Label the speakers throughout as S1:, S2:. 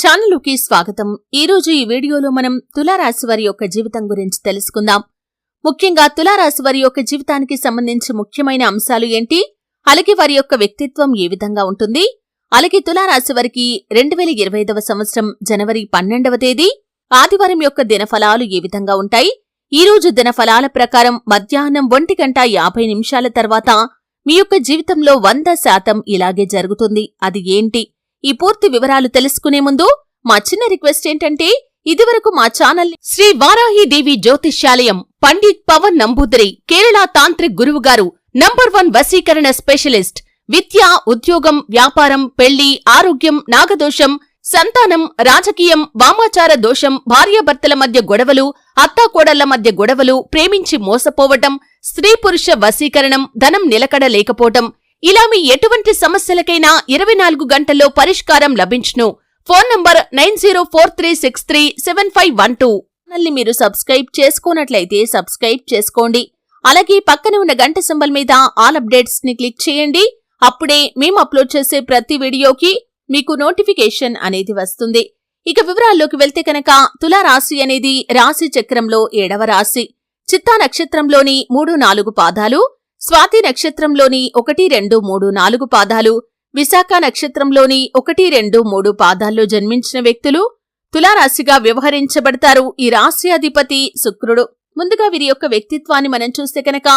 S1: ఛానల్కి స్వాగతం. ఈ రోజు ఈ వీడియోలో మనం తులారాశి వారి యొక్క జీవితం గురించి తెలుసుకుందాం. ముఖ్యంగా తులారాశి వారి యొక్క జీవితానికి సంబంధించి ముఖ్యమైన అంశాలు ఏంటి? అలాగే వారి యొక్క వ్యక్తిత్వం ఏ విధంగా ఉంటుంది? అలాగే తులారాశి వారికి రెండు వేల ఇరవై ఐదవ సంవత్సరం జనవరి పన్నెండవ తేదీ ఆదివారం యొక్క దినఫలాలు ఏ విధంగా ఉంటాయి? ఈ రోజు దినఫలాల ప్రకారం మధ్యాహ్నం ఒంటి గంట యాభై నిమిషాల తర్వాత మీ యొక్క జీవితంలో వంద శాతం ఇలాగే జరుగుతుంది. అది ఏంటి? ఈ పూర్తి వివరాలు తెలుసుకునే ముందు మా చిన్న రిక్వెస్ట్ ఏంటంటే ఇదివరకు మా ఛానల్ శ్రీ వారాహి దేవి జ్యోతిష్యాలయం పండిత్ పవన్ నంబూదరి కేరళ తాంత్రిక్ గురువు గారు నంబర్ వన్ వశీకరణ స్పెషలిస్ట్ విద్య ఉద్యోగం వ్యాపారం పెళ్ళి ఆరోగ్యం నాగదోషం సంతానం రాజకీయం వామాచార దోషం భార్యాభర్తల మధ్య గొడవలు అత్తాకోడళ్ళ మధ్య గొడవలు ప్రేమించి మోసపోవటం స్త్రీ పురుష వశీకరణం ధనం నిలకడ లేకపోవటం ఇలా మీ ఎటువంటి సమస్యలకైనా ఇరవై నాలుగు గంటల్లో పరిష్కారం లభించును. Phone number nine zero four three six three seven five one two. ఛానల్ని మీరు సబ్స్క్రైబ్ చేసుకున్నట్లయితే సబ్స్క్రైబ్ చేసుకోండి. అలాగే పక్కన ఉన్న గంట సింబల్ మీద ఆల్ అప్డేట్స్ని క్లిక్ చేయండి. అప్పుడే మేము అప్లోడ్ చేసే ప్రతి వీడియోకి మీకు నోటిఫికేషన్ అనేది వస్తుంది. ఇక వివరాల్లోకి వెళ్తే కనుక తులారాశి అనేది రాశి చక్రంలో ఏడవ రాశి. చిత్తా నక్షత్రంలోని మూడు నాలుగు పాదాలు స్వాతి నక్షత్రంలోని ఒకటి రెండు మూడు నాలుగు పాదాలు విశాఖ నక్షత్రంలోని ఒకటి రెండు మూడు పాదాల్లో జన్మించిన వ్యక్తులు తులారాశిగా వ్యవహరించబడతారు. ఈ రాశి అధిపతి శుక్రుడు. ముందుగా వీరి యొక్క వ్యక్తిత్వాన్ని మనం చూస్తే కనుక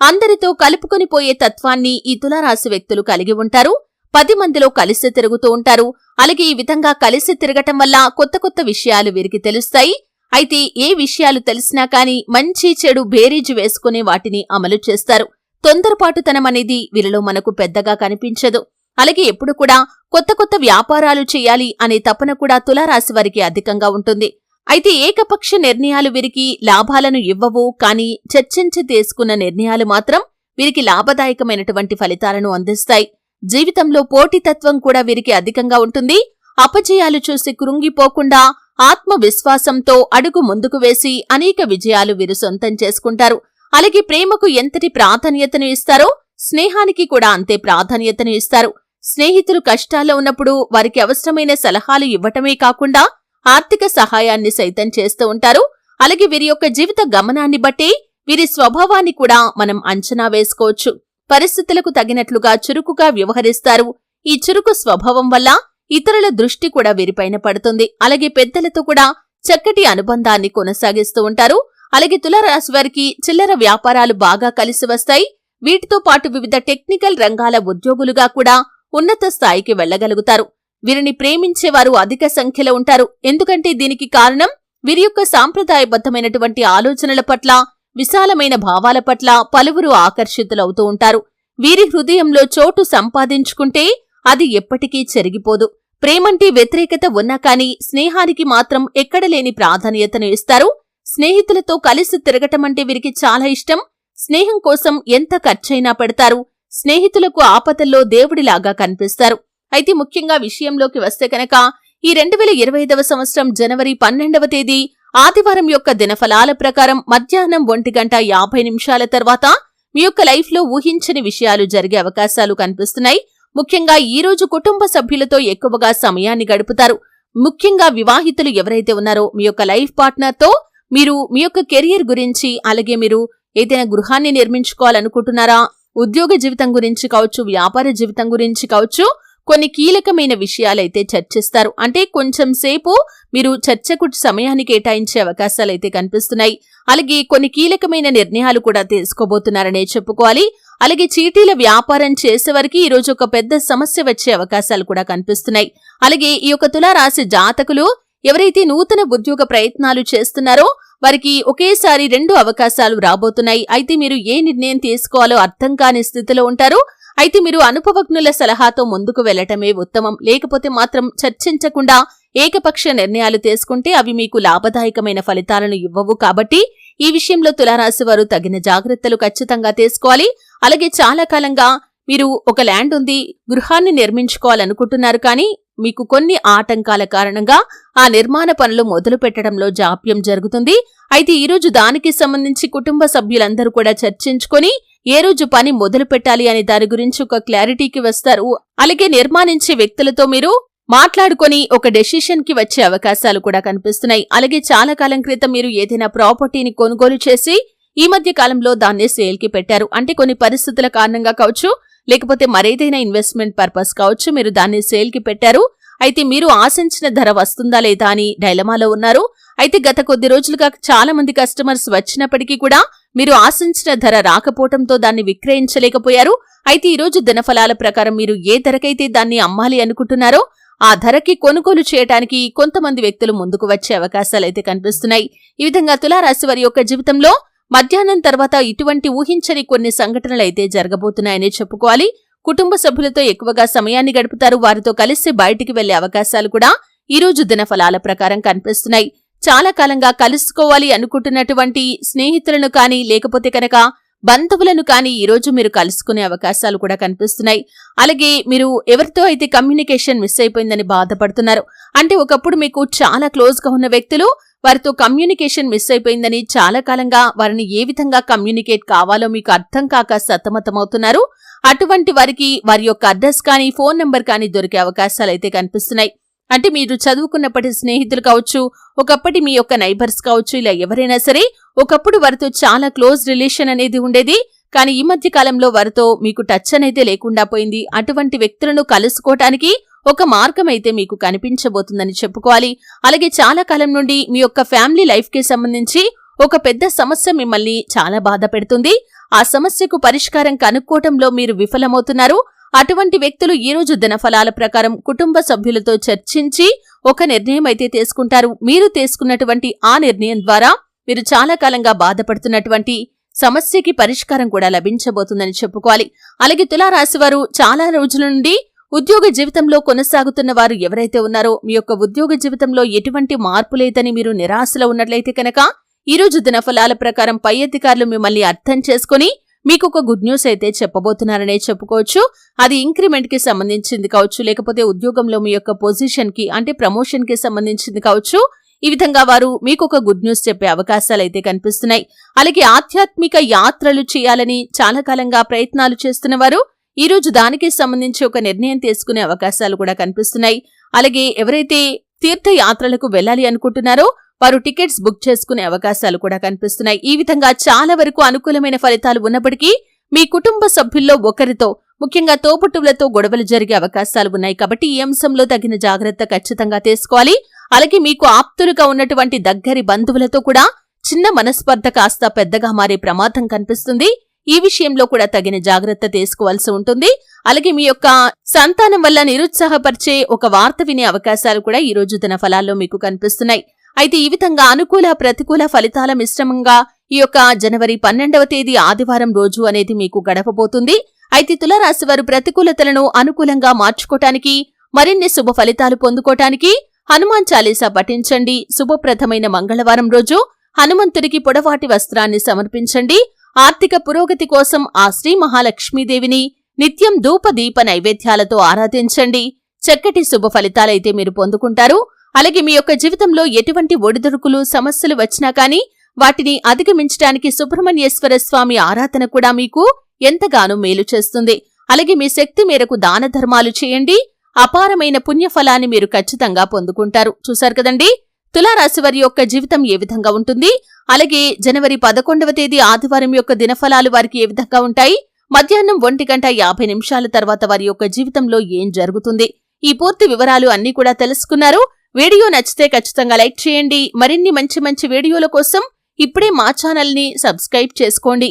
S1: అందరితో కలుపుకొని పోయే తత్వాన్ని ఈ తులారాశి వ్యక్తులు కలిగి ఉంటారు. పది మందిలో కలిసి తిరుగుతూ ఉంటారు. అలాగే ఈ విధంగా కలిసి తిరగటం వల్ల కొత్త కొత్త విషయాలు వీరికి తెలుస్తాయి. అయితే ఏ విషయాలు తెలిసినా కాని మంచి చెడు బేరీజు వేసుకునే వాటిని అమలు చేస్తారు. తొందరపాటుతనం అనేది వీరిలో మనకు పెద్దగా కనిపించదు. అలాగే ఎప్పుడు కూడా కొత్త కొత్త వ్యాపారాలు చేయాలి అనే తపన కూడా తులారాశి వారికి అధికంగా ఉంటుంది. అయితే ఏకపక్ష నిర్ణయాలు వీరికి లాభాలను ఇవ్వవు కానీ చర్చించి తీసుకున్న నిర్ణయాలు మాత్రం వీరికి లాభదాయకమైనటువంటి ఫలితాలను అందిస్తాయి. జీవితంలో పోటీతత్వం కూడా వీరికి అధికంగా ఉంటుంది. అపజయాలు చూసి కృంగిపోకుండా ఆత్మవిశ్వాసంతో అడుగు ముందుకు వేసి అనేక విజయాలు వీరు సొంతం చేసుకుంటారు. అలాగే ప్రేమకు ఎంతటి ప్రాధాన్యతను ఇస్తారో స్నేహానికి కూడా అంతే ప్రాధాన్యతను ఇస్తారు. స్నేహితులు కష్టాల్లో ఉన్నప్పుడు వారికి అవసరమైన సలహాలు ఇవ్వటమే కాకుండా ఆర్థిక సహాయాన్ని సైతం చేస్తూ ఉంటారు. అలాగే వీరి యొక్క జీవిత గమనాన్ని బట్టి వీరి స్వభావాన్ని కూడా మనం అంచనా వేసుకోవచ్చు. పరిస్థితులకు తగినట్లుగా చురుకుగా వ్యవహరిస్తారు. ఈ చురుకు స్వభావం వల్ల ఇతరుల దృష్టి కూడా వీరిపైన పడుతుంది. అలాగే పెద్దలతో కూడా చక్కటి అనుబంధాన్ని కొనసాగిస్తూ ఉంటారు. అలాగే తులారాశి వారికి చిల్లర వ్యాపారాలు బాగా కలిసి వస్తాయి. వీటితో పాటు వివిధ టెక్నికల్ రంగాల ఉద్యోగులుగా కూడా ఉన్నత స్థాయికి వెళ్ళగలుగుతారు వీరిని ప్రేమించేవారు అధిక సంఖ్యలో ఉంటారు. ఎందుకంటే దీనికి కారణం వీరి యొక్క సాంప్రదాయబద్ధమైనటువంటి ఆలోచనల పట్ల విశాలమైన భావాల పట్ల పలువురు ఆకర్షితులవుతూ ఉంటారు. వీరి హృదయంలో చోటు సంపాదించుకుంటే అది ఎప్పటికీ చెరిగిపోదు. ప్రేమంటే వ్యతిరేకత ఉన్నా కాని స్నేహానికి మాత్రం ఎక్కడలేని ప్రాధాన్యతను ఇస్తారు. స్నేహితులతో కలిసి తిరగటమంటే వీరికి చాలా ఇష్టం. స్నేహం కోసం ఎంత ఖర్చైనా పెడతారు. స్నేహితులకు ఆపదల్లో దేవుడిలాగా కనిపిస్తారు. అయితే ముఖ్యంగా విషయంలోకి వస్తే కనుక ఈ రెండు వేల ఇరవై ఐదవ సంవత్సరం జనవరి పన్నెండవ తేదీ ఆదివారం యొక్క దినఫలాల ప్రకారం మధ్యాహ్నం ఒంటి గంట యాభై నిమిషాల తర్వాత మీ యొక్క లైఫ్లో ఊహించని విషయాలు జరిగే అవకాశాలు కనిపిస్తున్నాయి. ముఖ్యంగా ఈ రోజు కుటుంబ సభ్యులతో ఎక్కువగా సమయాన్ని గడుపుతారు. ముఖ్యంగా వివాహితులు ఎవరైతే ఉన్నారో మీ యొక్క లైఫ్ పార్ట్నర్తో మీరు మీ యొక్క కెరియర్ గురించి అలాగే మీరు ఏదైనా గృహాన్ని నిర్మించుకోవాలనుకుంటున్నారా ఉద్యోగ జీవితం గురించి కావచ్చు వ్యాపార జీవితం గురించి కావచ్చు కొన్ని కీలకమైన విషయాలైతే చర్చిస్తారు. అంటే కొంచెం సేపు మీరు చర్చకు సమయాన్ని కేటాయించే అవకాశాలు అయితే కనిపిస్తున్నాయి. అలాగే కొన్ని కీలకమైన నిర్ణయాలు కూడా తీసుకోబోతున్నారనే చెప్పుకోవాలి. అలాగే చీటీల వ్యాపారం చేసేవారికి ఈ రోజు ఒక పెద్ద సమస్య వచ్చే అవకాశాలు కూడా కనిపిస్తున్నాయి. అలాగే ఈ యొక్క తులారాశి జాతకులు ఎవరైతే నూతన ఉద్యోగ ప్రయత్నాలు చేస్తున్నారో వారికి ఒకేసారి రెండు అవకాశాలు రాబోతున్నాయి. అయితే మీరు ఏ నిర్ణయం తీసుకోవాలో అర్థం కాని స్థితిలో ఉంటారు. అయితే మీరు అనుభవజ్ఞుల సలహాతో ముందుకు వెళ్ళటమే ఉత్తమం. లేకపోతే మాత్రం చర్చించకుండా ఏకపక్ష నిర్ణయాలు తీసుకుంటే అవి మీకు లాభదాయకమైన ఫలితాలను ఇవ్వవు. కాబట్టి ఈ విషయంలో తులారాశి వారు తగిన జాగ్రత్తలు ఖచ్చితంగా తీసుకోవాలి. అలాగే చాలా కాలంగా మీరు ఒక ల్యాండ్ ఉంది గృహాన్ని నిర్మించుకోవాలనుకుంటున్నారు కానీ మీకు కొన్ని ఆటంకాల కారణంగా ఆ నిర్మాణ పనులు మొదలు పెట్టడంలో జాప్యం జరుగుతుంది. అయితే ఈ రోజు దానికి సంబంధించి కుటుంబ సభ్యులందరూ కూడా చర్చించుకొని ఏ రోజు పని మొదలు పెట్టాలి అనే దాని గురించి ఒక క్లారిటీకి వస్తారు. అలాగే నిర్మాణించే వ్యక్తులతో మీరు మాట్లాడుకొని ఒక డెసిషన్కి వచ్చే అవకాశాలు కూడా కనిపిస్తున్నాయి. అలాగే చాలా కాలం క్రితం మీరు ఏదైనా ప్రాపర్టీని కొనుగోలు చేసి ఈ మధ్య కాలంలో దాన్ని సేల్కి పెట్టారు. అంటే కొన్ని పరిస్థితుల కారణంగా కావచ్చు లేకపోతే మరేదైనా ఇన్వెస్ట్మెంట్ పర్పస్ కావచ్చు మీరు దాన్ని సేల్కి పెట్టారు అయితే మీరు ఆశించిన ధర వస్తుందా లేదా అని డైలమాలో ఉన్నారు. అయితే గత కొద్ది రోజులుగా చాలా మంది కస్టమర్స్ వచ్చినప్పటికీ కూడా మీరు ఆశించిన ధర రాకపోవడంతో దాన్ని విక్రయించలేకపోయారు. అయితే ఈరోజు దినఫలాల ప్రకారం మీరు ఏ ధరకైతే దాన్ని అమ్మాలి అనుకుంటున్నారో ఆ ధరకి కొనుగోలు చేయడానికి కొంతమంది వ్యక్తులు ముందుకు వచ్చే అవకాశాలైతే కనిపిస్తున్నాయి. ఈ విధంగా తులారాశి వారి యొక్క జీవితంలో మధ్యాహ్నం తర్వాత ఇటువంటి ఊహించని కొన్ని సంఘటనలైతే జరగబోతున్నాయని చెప్పుకోవాలి. కుటుంబ సభ్యులతో ఎక్కువగా సమయాన్ని గడుపుతారు. వారితో కలిసి బయటికి వెళ్ళే అవకాశాలు కూడా ఈరోజు దినఫలాల ప్రకారం కనిపిస్తున్నాయి. చాలా కాలంగా కలుసుకోవాలి అనుకుంటున్నటువంటి స్నేహితులను కానీ లేకపోతే కనుక బంధువులను కానీ ఈరోజు మీరు కలుసుకునే అవకాశాలు కూడా కనిపిస్తున్నాయి. అలాగే మీరు ఎవరితో అయితే కమ్యూనికేషన్ మిస్ అయిపోయిందని బాధపడుతున్నారు? అంటే ఒకప్పుడు మీకు చాలా క్లోజ్గా ఉన్న వ్యక్తులు వారితో కమ్యూనికేషన్ మిస్ అయిపోయిందని చాలా కాలంగా వారిని ఏ విధంగా కమ్యూనికేట్ కావాలో మీకు అర్థం కాక సతమతమవుతున్నారు. అటువంటి వారికి వారి యొక్క అడ్రస్ కానీ ఫోన్ నెంబర్ కానీ దొరికే అవకాశాలు అయితే కనిపిస్తున్నాయి. అంటే మీరు చదువుకున్నప్పటి స్నేహితులు కావచ్చు ఒకప్పటి మీ యొక్క నైబర్స్ కావచ్చు ఇలా ఎవరైనా సరే ఒకప్పుడు వారితో చాలా క్లోజ్ రిలేషన్ అనేది ఉండేది. కానీ ఈ మధ్య కాలంలో వారితో మీకు టచ్ అనేది లేకుండా పోయింది. అటువంటి వ్యక్తులను కలుసుకోవటానికి ఒక మార్గం అయితే మీకు కనిపించబోతుందని చెప్పుకోవాలి. అలాగే చాలా కాలం నుండి మీ యొక్క ఫ్యామిలీ లైఫ్కి సంబంధించి ఒక పెద్ద సమస్య మిమ్మల్ని చాలా బాధ పెడుతుంది. ఆ సమస్యకు పరిష్కారం కనుక్కోవటంలో మీరు విఫలమవుతున్నారు. అటువంటి వ్యక్తులు ఈ రోజు దినఫలాల ప్రకారం కుటుంబ సభ్యులతో చర్చించి ఒక నిర్ణయం అయితే తీసుకుంటారు. మీరు తీసుకున్నటువంటి ఆ నిర్ణయం ద్వారా మీరు చాలా కాలంగా బాధపడుతున్నటువంటి సమస్యకి పరిష్కారం కూడా లభించబోతుందని చెప్పుకోవాలి. అలాగే తులారాశి వారు చాలా రోజుల నుండి ఉద్యోగ జీవితంలో కొనసాగుతున్న వారు ఎవరైతే ఉన్నారో మీ యొక్క ఉద్యోగ జీవితంలో ఎటువంటి మార్పు లేదని మీరు నిరాశలో ఉన్నట్లయితే కనుక ఈ రోజు దినఫలాల ప్రకారం పై అధికారులు మిమ్మల్ని అర్థం చేసుకుని మీకు ఒక గుడ్ న్యూస్ అయితే చెప్పబోతున్నారనే చెప్పుకోవచ్చు. అది ఇంక్రిమెంట్కి సంబంధించింది కావచ్చు లేకపోతే ఉద్యోగంలో మీ యొక్క పొజిషన్కి అంటే ప్రమోషన్కి సంబంధించింది కావచ్చు. ఈ విధంగా వారు మీకు ఒక గుడ్ న్యూస్ చెప్పే అవకాశాలు అయితే కనిపిస్తున్నాయి. అలాగే ఆధ్యాత్మిక యాత్రలు చేయాలని చాలా కాలంగా ప్రయత్నాలు చేస్తున్నవారు ఈ రోజు దానికి సంబంధించి ఒక నిర్ణయం తీసుకునే అవకాశాలు కూడా కనిపిస్తున్నాయి. అలాగే ఎవరైతే తీర్థయాత్రలకు వెళ్ళాలి అనుకుంటున్నారో వారు టికెట్స్ బుక్ చేసుకునే అవకాశాలు కూడా కనిపిస్తున్నాయి. ఈ విధంగా చాలా వరకు అనుకూలమైన ఫలితాలు ఉన్నప్పటికీ మీ కుటుంబ సభ్యుల్లో ఒకరితో ముఖ్యంగా తోపుట్టువులతో గొడవలు జరిగే అవకాశాలు ఉన్నాయి కాబట్టి ఈ అంశంలో తగిన జాగ్రత్త ఖచ్చితంగా తీసుకోవాలి. అలాగే మీకు ఆప్తులుగా ఉన్నటువంటి దగ్గరి బంధువులతో కూడా చిన్న మనస్పర్ధ కాస్త పెద్దగా మారే ప్రమాదం కనిపిస్తుంది. ఈ విషయంలో కూడా తగిన జాగ్రత్త తీసుకోవాల్సి ఉంటుంది. అలాగే మీ యొక్క సంతానం వల్ల నిరుత్సాహపరిచే ఒక వార్త వినే అవకాశాలు కూడా ఈ రోజు దిన ఫలాల్లో మీకు కనిపిస్తున్నాయి. అయితే ఈ విధంగా అనుకూల ప్రతికూల ఫలితాల మిశ్రమంగా ఈ యొక్క జనవరి పన్నెండవ తేదీ ఆదివారం రోజు అనేది మీకు గడపబోతుంది. అయితే తులరాశి వారు ప్రతికూలతలను అనుకూలంగా మార్చుకోటానికి మరిన్ని శుభ ఫలితాలు పొందుకోటానికి హనుమాన్ చాలీసా పఠించండి. శుభప్రదమైన మంగళవారం రోజు హనుమంతుడికి పొడవాటి వస్త్రాన్ని సమర్పించండి. ఆర్థిక పురోగతి కోసం ఆ శ్రీ మహాలక్ష్మీదేవిని నిత్యం ధూపదీప నైవేద్యాలతో ఆరాధించండి. చక్కటి శుభ ఫలితాలైతే మీరు పొందుకుంటారు. అలాగే మీ యొక్క జీవితంలో ఎటువంటి ఒడిదుడుకులు సమస్యలు వచ్చినా కానీ వాటిని అధిగమించడానికి సుబ్రహ్మణ్యేశ్వర స్వామి ఆరాధన కూడా మీకు ఎంతగానో మేలు చేస్తుంది. అలాగే మీ శక్తి మేరకు దాన ధర్మాలు చేయండి. అపారమైన పుణ్యఫలాన్ని మీరు ఖచ్చితంగా పొందుకుంటారు. చూశారు కదండీ? తులారాశి వారి యొక్క జీవితం ఏ విధంగా ఉంటుంది? అలాగే జనవరి పదకొండవ తేదీ ఆదివారం యొక్క దినఫలాలు వారికి ఏ విధంగా ఉంటాయి? మధ్యాహ్నం ఒంటి గంట యాభై నిమిషాల తర్వాత వారి యొక్క జీవితంలో ఏం జరుగుతుంది? ఈ పూర్తి వివరాలు అన్ని కూడా తెలుసుకున్నారు. వీడియో నచ్చితే ఖచ్చితంగా లైక్ చేయండి. మరిన్ని మంచి మంచి వీడియోల కోసం ఇప్పుడే మా ఛానల్ని సబ్స్క్రైబ్ చేసుకోండి.